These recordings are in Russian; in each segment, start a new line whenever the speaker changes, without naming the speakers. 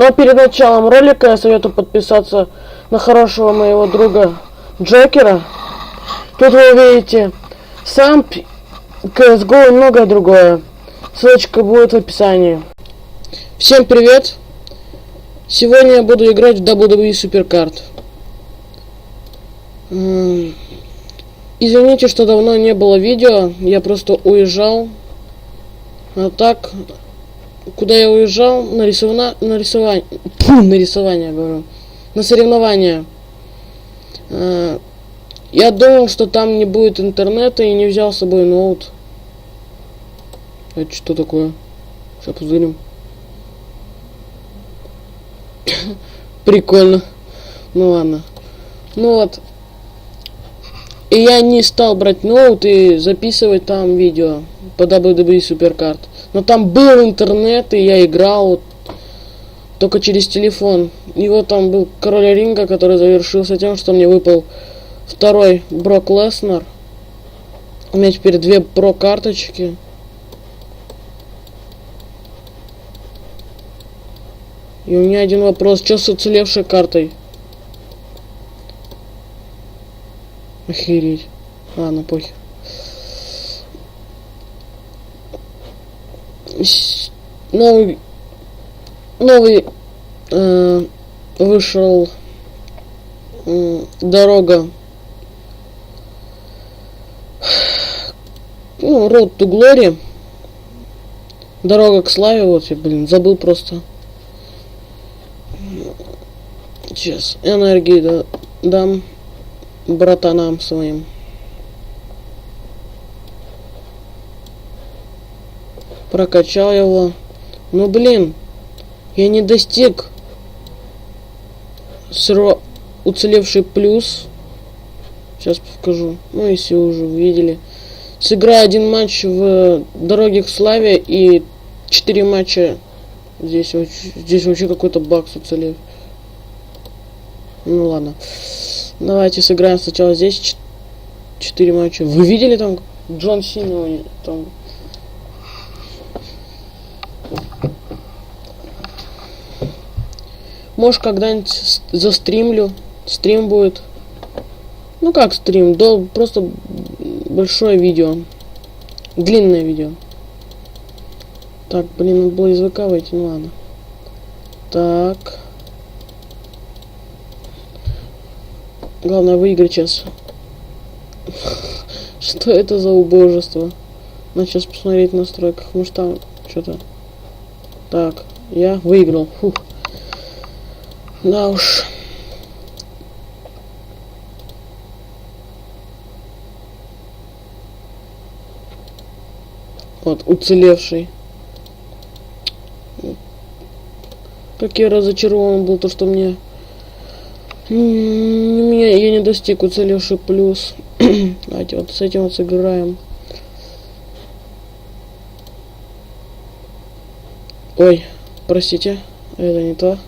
Но перед началом ролика я советую подписаться на хорошего моего друга Джокера. Тут вы увидите сам CSGO и многое другое. Ссылочка будет в описании. Всем привет! Сегодня я буду играть в WWE Supercard. Извините, что давно не было видео, я просто уезжал. А так, куда я уезжал? На рисована... на рисование. на рисование, говорю. На соревнования. А, Я думал, что там не будет интернета и не взял с собой ноут. Это что такое? Сейчас пузырим. Прикольно. Ну ладно. Ну вот. И я не стал брать ноут и записывать там видео по WWE Supercard. Но там был интернет, и я играл вот только через телефон. И вот там был король ринга, который завершился тем, что мне выпал второй Брок Леснер. У меня теперь две про карточки. И у меня один вопрос, что с уцелевшей картой? Охереть. Ладно, похер. С- Новый, новый э, вышел м, дорога. Ну, Road to Glory. Дорога к славе, вот я, блин, забыл просто. Сейчас энергии да- дам братанам своим. Прокачал его. Ну блин, я не достиг сро... уцелевший плюс. Сейчас покажу. Ну, если вы уже увидели. Сыграю один матч в Дороге к Славе и четыре матча здесь. Здесь вообще какой-то баг с уцелев. Ну ладно. Давайте сыграем сначала здесь четыре матча. Вы видели там Джон Сина там? Может когда-нибудь застримлю. Стрим будет. Ну как стрим? Дол просто большое видео. Длинное видео. Так, блин, надо было из ВК выйти, ну ладно. Так. Главное выиграть сейчас. Что это за убожество? Надо сейчас посмотреть в настройках. Может там что-то. Так, я выиграл. Фух. Да уж. Вот, уцелевший. Как я разочарован был, то что мне... Меня, я не достиг уцелевший плюс. Давайте вот с этим вот сыграем. Ой, простите, это не то.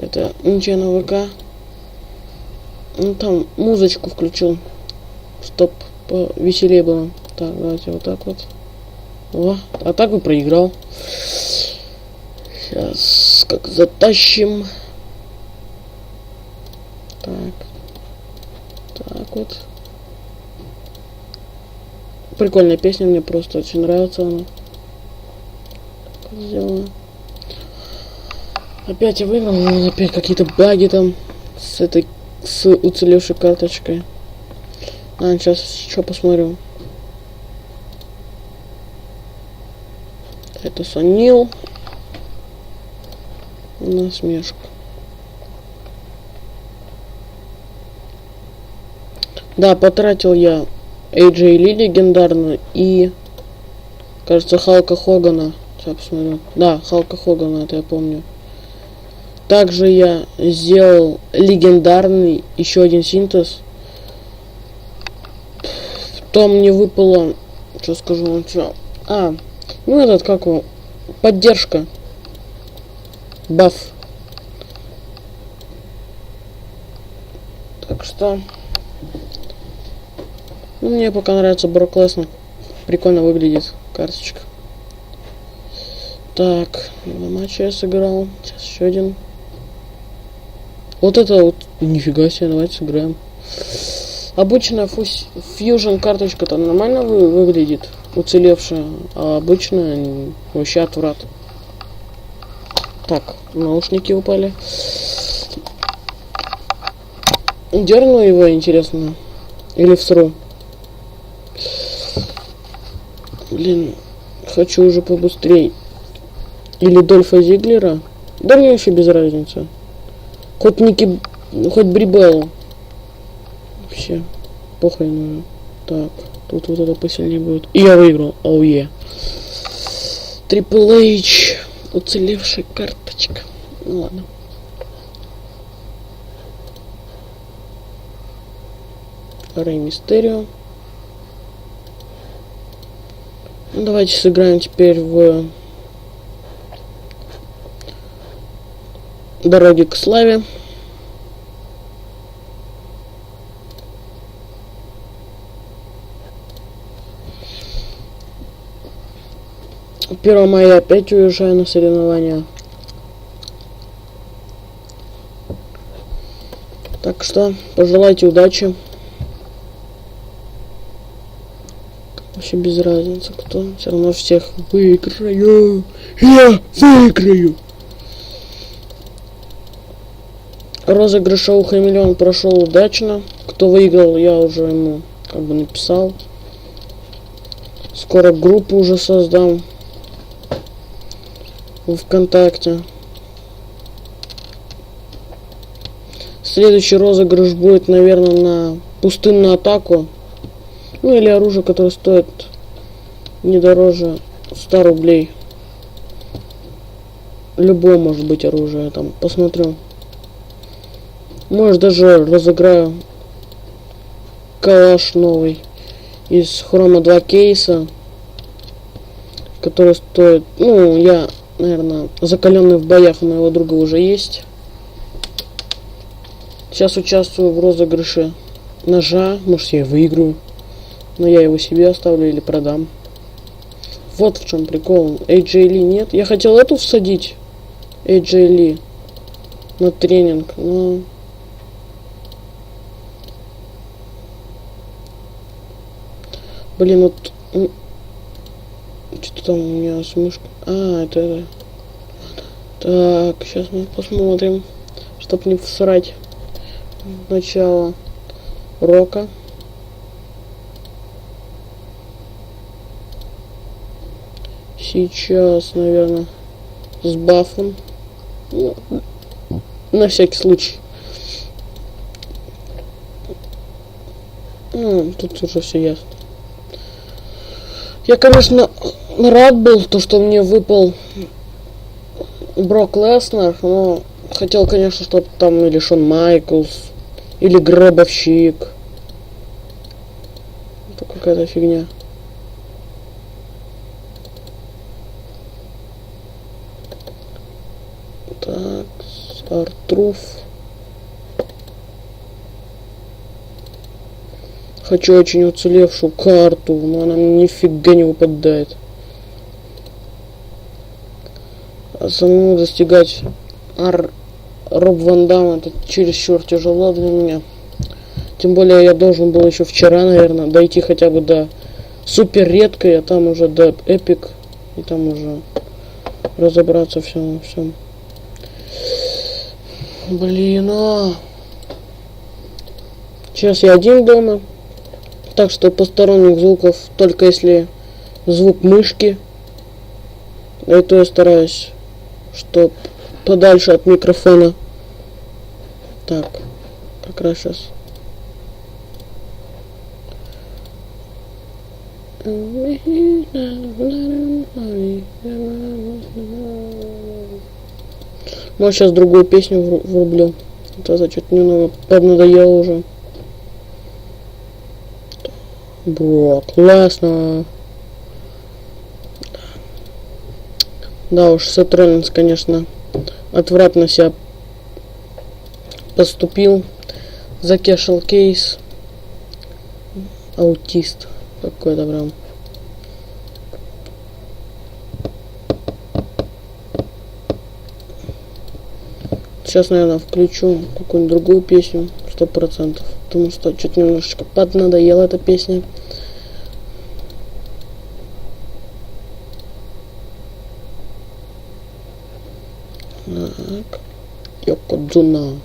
Это на ВК. Ну там музычку включил, чтоб веселее было. Так, давайте вот так вот. О, а так бы проиграл. Сейчас как затащим. Так. Так вот. Прикольная песня, мне просто очень нравится она. Сделана. Опять я выиграл, но опять какие-то баги там с этой с уцелевшей карточкой. А, сейчас что посмотрю. Это Санил. Насмешка. Да, потратил я AJ Ли легендарную и, кажется, Халка Хогана. Сейчас посмотрю. Да, Халка Хогана, это я помню. Также я сделал легендарный еще один синтез. Потом мне выпало, что скажу вам, что. А, ну этот как его, поддержка. Баф. Так что... Ну, мне пока нравится Брок Леснер. Прикольно выглядит карточка. Так, два матча я сыграл. Сейчас еще один. Вот это вот. Нифига себе, давайте сыграем. Обычная фусь- фьюжн карточка-то нормально вы- выглядит, уцелевшая, а обычная вообще отврат. Так, наушники упали. Дерну его, интересно. Или всру. Блин, хочу уже побыстрей. Или Дольфа Зиглера. Да мне вообще без разницы. Хоть Ники... Хоть Брибеллу. Вообще. Похрен. Так, тут вот это посильнее будет. И я выиграл. Оу е. Трипл Эйч. Уцелевшая карточка. Ну ладно. Рэй Мистерио. Ну, давайте сыграем теперь в Дороги к славе. Первого мая опять уезжаю на соревнования. Так что пожелайте удачи. Вообще без разницы, кто. Все равно всех выиграю. Я выиграю. Розыгрыш шоу Хамелеон прошел удачно. Кто выиграл, я уже ему как бы написал. Скоро группу уже создам в ВКонтакте. Следующий розыгрыш будет, наверное, на пустынную атаку. Ну или оружие, которое стоит не дороже 100 рублей. Любое может быть оружие, там, посмотрю. Может даже разыграю калаш новый из хрома 2 кейса, который стоит, ну, я, наверное, закаленный в боях у моего друга уже есть. Сейчас участвую в розыгрыше ножа, может я выиграю, но я его себе оставлю или продам. Вот в чем прикол. AJ Ли нет. Я хотел эту всадить. AJ Ли. На тренинг, но... Блин, вот... Что-то там у меня с мышкой... А, это... Так, сейчас мы посмотрим, чтоб не всрать начало рока. Сейчас, наверное, с бафом. Ну, на всякий случай. Ну, тут уже все ясно. Я, конечно, рад был, то, что мне выпал Брок Леснер, но хотел, конечно, чтобы там или Шон Майклс, или Гробовщик. Это какая-то фигня. Так, Артруф. Хочу очень уцелевшую карту, но она нифига не выпадает. А самому достигать Ар... Роб Ван Дам это чересчур тяжело для меня. Тем более я должен был еще вчера, наверное, дойти хотя бы до супер редкой, а там уже до эпик. И там уже разобраться всем всем. Блин, а. Сейчас я один дома. Так что посторонних звуков только если звук мышки. Это я стараюсь, чтоб подальше от микрофона. Так, как раз сейчас. Ну, сейчас другую песню вру- врублю. Это за что-то немного поднадоело уже. Во, классно. Да уж, Сатронинс, конечно, отвратно себя поступил. Закешил кейс. Аутист какой-то прям. Сейчас, наверное, включу какую-нибудь другую песню, сто процентов. Потому что что-то немножечко поднадоела эта песня. Так. Йокодзуна.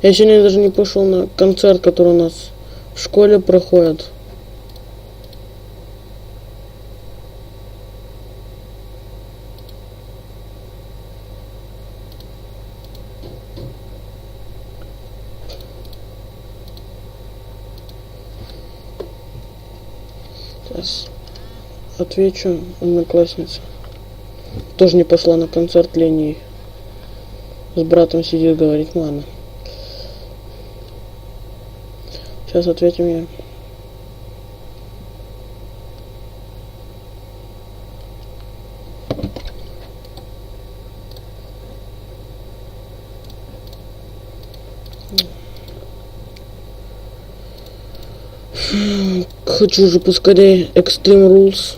Я сегодня даже не пошел на концерт, который у нас в школе проходит. Сейчас отвечу однокласснице. Тоже не пошла на концерт Лении. С братом сидит, говорит, мама. Сейчас ответим я. Хочу же поскорее Extreme Rules.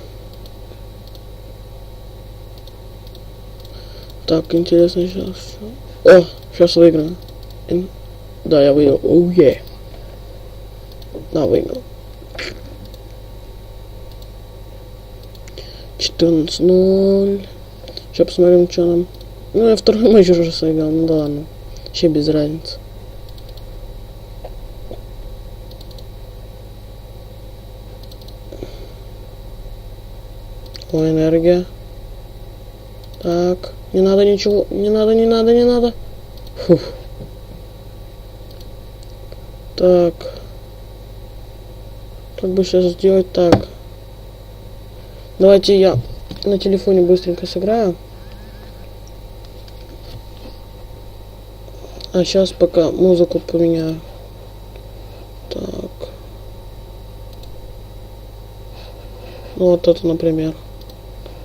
Так, интересно сейчас. О, сейчас выиграю. Ин- Да, я выиграл. Оу, yeah. Да, выиграл. 14-0. Сейчас посмотрим, что нам. Ну, я второй матч уже сыграл, ну да ладно. Вообще без разницы. О, энергия. Так, не надо ничего, не надо, не надо, не надо. Фух. Так. Как бы сейчас сделать так? Давайте я на телефоне быстренько сыграю. А сейчас пока музыку поменяю. Так. Ну вот это, например.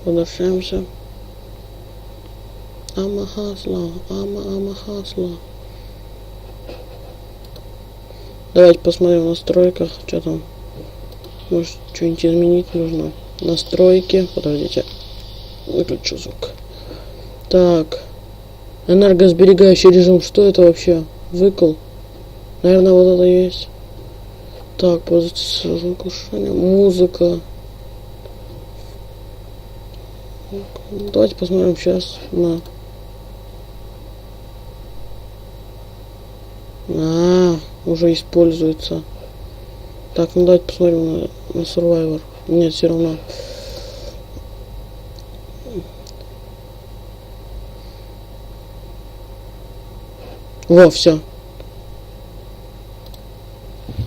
Возвращаемся. I'm a hustler, I'm a, I'm a hustler. Давайте посмотрим в настройках, что там. Может, что-нибудь изменить нужно. Настройки. Подождите. Выключу звук. Так. Энергосберегающий режим. Что это вообще? Выкл. Наверное, вот это есть. Так, звукушение. Музыка. Давайте посмотрим сейчас на... А, уже используется. Так, ну давайте посмотрим на, на Survivor. Нет, все равно. Во, все.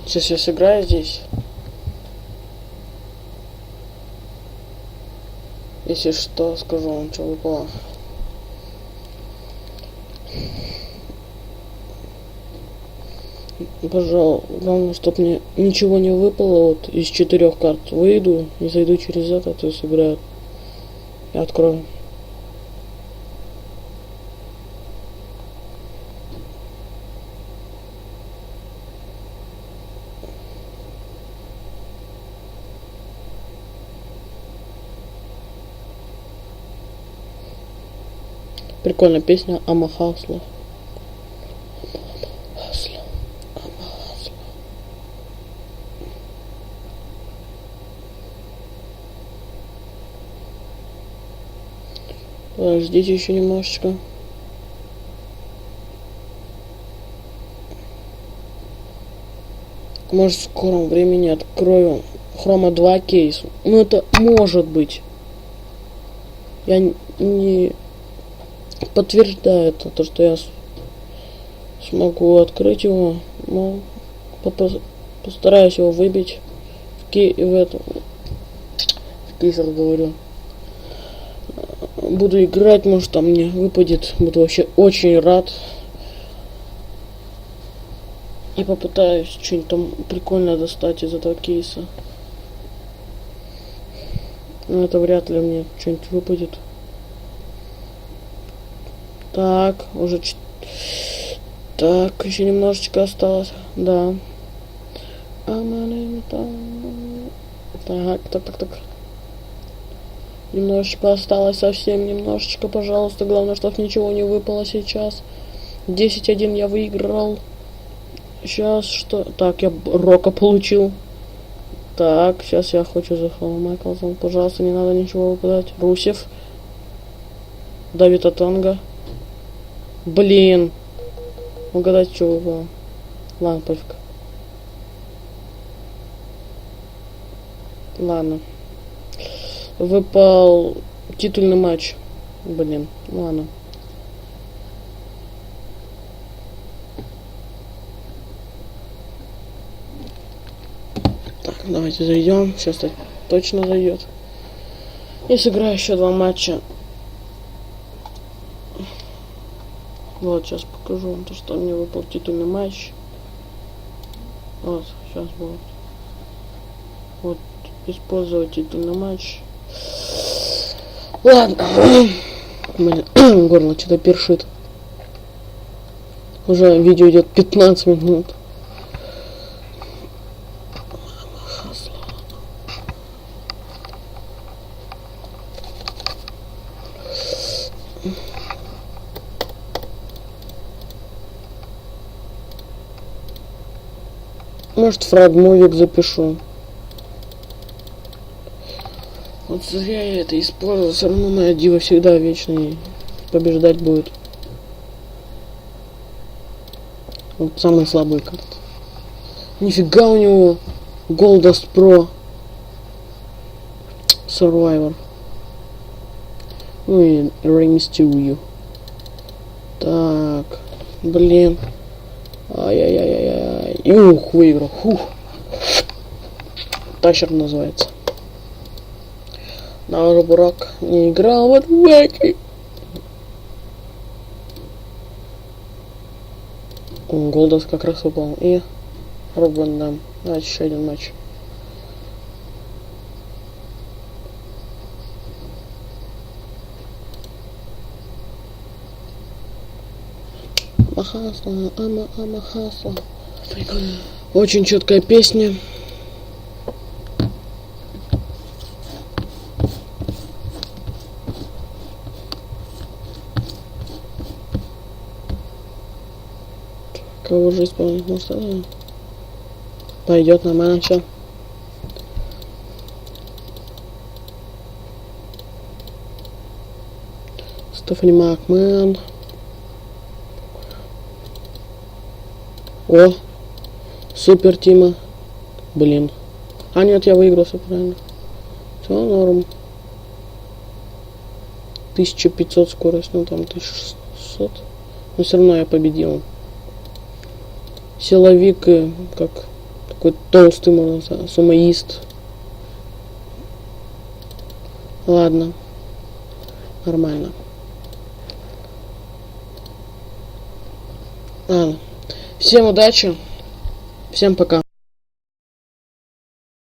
Сейчас я сыграю здесь. Если что, скажу вам, что выпало. Пожалуй, главное, чтобы мне ничего не выпало вот из четырех карт. Выйду и зайду через этот и сыграю. И открою. Прикольная песня Ама Хасла. Хасла. Ама Хасла. Подождите еще немножечко. Может в скором времени открою Хрома 2 кейс. Ну это может быть. Я не подтверждает то, что я смогу открыть его, но постараюсь его выбить в, ки- в эту в кейсах говорю. Буду играть, может там мне выпадет, буду вообще очень рад. И попытаюсь что-нибудь там прикольное достать из этого кейса. Но это вряд ли мне что-нибудь выпадет. Так, уже Так, еще немножечко осталось. Да. А, Так, так, так, так. Немножечко осталось, совсем немножечко, пожалуйста. Главное, чтобы ничего не выпало сейчас. 10-1 я выиграл. Сейчас что? Так, я Рока получил. Так, сейчас я хочу за Холл Майклзон. Пожалуйста, не надо ничего выпадать. Русев. Давид Атанга. Блин. Угадать, что выпало. Ладно, пофиг. Ладно. Выпал титульный матч. Блин, ладно. Так, давайте зайдем. Сейчас так точно зайдет. И сыграю еще два матча. Вот, сейчас покажу вам то, что мне выпал титульный матч. Вот, сейчас будет. Вот, использовать титульный матч. Ладно. Горло что-то першит. Уже видео идет 15 минут. Может, фрагмовик запишу. Вот зря я это использовал, все равно моя дива всегда вечный побеждать будет. Вот самый слабый карт. Нифига у него Goldust Pro Survivor. Ну и to You. Так, блин. Ай-яй-яй-яй. И ух, выиграл. Фух. Тащер называется. На Бурак не играл в этом. Голдас как раз выпал. И Роб Ван Дам. Давайте еще один матч. Махасла, ама, ама, хасла. Очень четкая песня. Кого же исполнить может это? Пойдет нормально все. Стефани Макмен. О! Супер Тима. Блин. А нет, я выиграл, все правильно. Все норм. 1500 скорость, ну там 1600. Но все равно я победил. Силовик, э, как такой толстый, можно сказать, сумоист. Ладно. Нормально. Ладно. Всем удачи. Всем пока.